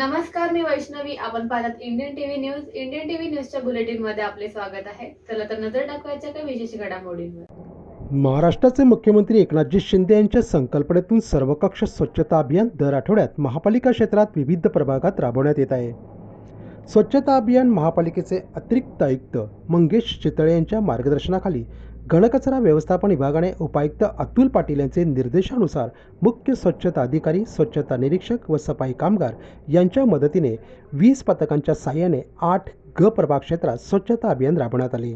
नमस्कार मी वैष्णवी. आपण पाहतात Indian TV news Indian TV न्यूजच्या बुलेटिनमध्ये आपले स्वागत आहे. चला तर नजर टाकवायच्या काही विशेष घडामोडींवर. महाराष्ट्राचे मुख्यमंत्री एकनाथजी शिंदे यांच्या संकल्पनेतून सर्वकक्ष स्वच्छता अभियान दर आठवड्यात महापालिका क्षेत्रात विविध प्रभागात राबवण्यात येत आहे. स्वच्छता अभियान महापालिकेचे अतिरिक्त आयुक्त मंगेश चितळे यांच्या मार्गदर्शनाखाली घनकचरा व्यवस्थापन विभागाने उपायुक्त अतुल पाटील यांचे निर्देशानुसार मुख्य स्वच्छता अधिकारी स्वच्छता निरीक्षक व सफाई कामगार यांच्या मदतीने वीस पथकांच्या साह्याने आठ ग प्रभाग क्षेत्रात स्वच्छता अभियान राबवण्यात आले.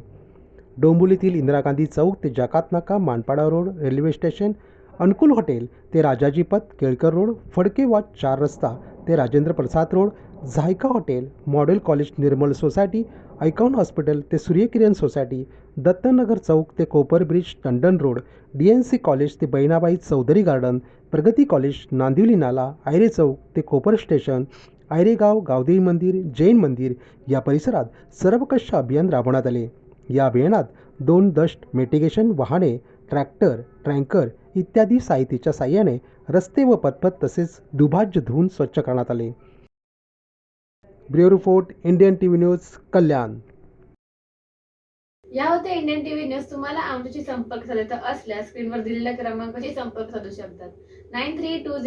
डोंबिवलीतील इंदिरा गांधी चौक ते जकात नाका Manpada road railway station Anukul hotel ते राजाजी पथ केळकर रोड फडके वॉच चार रस्ता ते Rajendra Prasad road Zaika hotel model college Nirmal society icon hospital ते सूर्यकिरण सोसायटी दत्तनगर चौक ते Kopar bridge Tandon road D N C college ते बहिणाबाई चौधरी गार्डन प्रगती कॉलेज नांदिवली नाला आयरे चौक ते कोपर स्टेशन आयरेगाव गावदेवी मंदिर जैन मंदिर या परिसरात सर्वकष अभियान राबवण्यात आले. या अभियानात दोन दस्ट मिटिगेशन वाहने ट्रॅक्टर ट्रँकर इत्यादी साहित्याच्या साह्याने रस्ते व पथपथ तसेच दुभाज्य धुवून स्वच्छ करण्यात आले. Bureau report Indian TV news Kalyan. या होत्या इंडियन टीव्ही न्यूज. तुम्हाला आमच्याशी संपर्क साधायचा असल्यास स्क्रीनवर दिलेल्या क्रमांकाशी संपर्क साधू शकतात. Nine three to